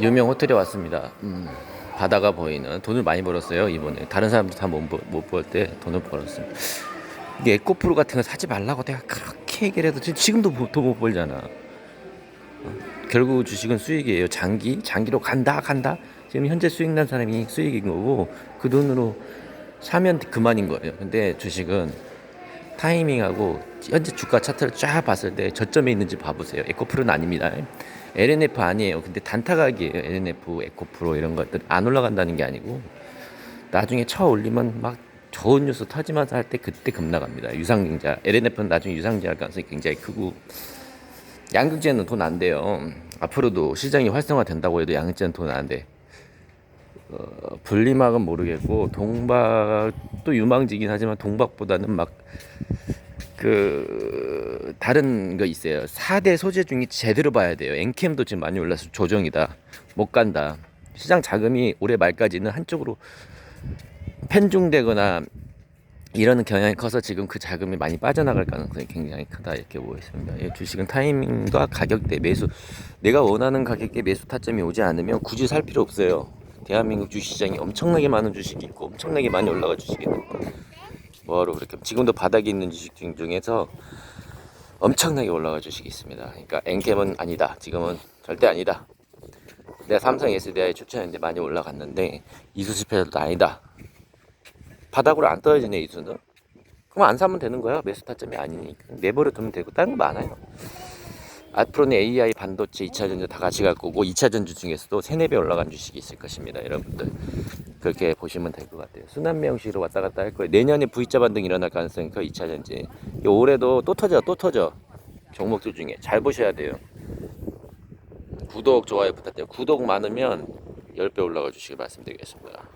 유명 호텔에 왔습니다. 음, 바다가 보이는 돈을 많이 벌었어요 이번에 다른 사람들 다 못 벌 때 돈을 벌었습니다. 이게 에코프로 같은 거 사지 말라고 내가 그렇게 얘기를 해도 지금- 지금도 돈못 벌잖아. 어, 결국 주식은 수익이에요. 장기 장기로 간다 간다. 지금 현재 수익 난 사람이 수익인 거고 그 돈으로 사면 그만인 거예요. 근데 주식은 타이밍하고 현재 주가 차트를 쫙 봤을 때 저점에 있는지 봐보세요. 에코프로는 아닙니다. LNF 아니에요. 근데 단타각이에요. LNF, 에코프로 이런 것들 안 올라간다는 게 아니고 나중에 쳐 올리면 막 좋은 뉴스 터지면서 할 때 그때 급나갑니다. 유상증자 LNF는 나중에 유상증자할 가능성이 굉장히 크고 양극재는 돈 안 돼요. 앞으로도 시장이 활성화된다고 해도 양극재는 돈 안 돼. 어, 분리막은 모르겠고 동박도 유망지긴 하지만 동박보다는 막 그 다른 거 있어요. 4대 소재 중에 제대로 봐야 돼요. 엔캠도 지금 많이 올라서 조정이다. 못 간다. 시장 자금이 올해 말까지는 한쪽으로 편중되거나 이런 경향이 커서 지금 그 자금이 많이 빠져나갈 가능성이 굉장히 크다 이렇게 보고 있습니다. 이 주식은 타이밍과 가격대 매수 내가 원하는 가격대 매수 타점이 오지 않으면 굳이 살 필요 없어요. 대한민국 주식시장이 엄청나게 많은 주식이 있고 엄청나게 많이 올라가 주식이 있고 뭐하러 그렇게 지금도 바닥에 있는 주식 중- 중에서 엄청나게 올라가 주식이 있습니다. 그러니까 엔캠은 아니다. 지금은 절대 아니다. 내가 삼성 SDI 추천했는데 많이 올라갔는데 이수 실패도 아니다. 바닥으로 안 떨어지네 이수는. 그럼 안 사면 되는 거야. 매수 타점이 아니니까 내버려 두면 되고 다른 거 많아요. 앞으로는 AI 반도체 2차 전지 다 같이 갈 거고 2차 전지 중에서도 3, 4배 올라간 주식이 있을 것입니다. 여러분들 그렇게 보시면 될 것 같아요. 순환매 형식으로 왔다 갔다 할 거예요. 내년에 V자 반등 일어날 가능성이 커 2차 전지. 이 올해도 또 터져 또 터져. 종목들 중에 잘 보셔야 돼요. 구독 좋아요 부탁드려요. 구독 많으면 10배 올라가 주시길 말씀드리겠습니다.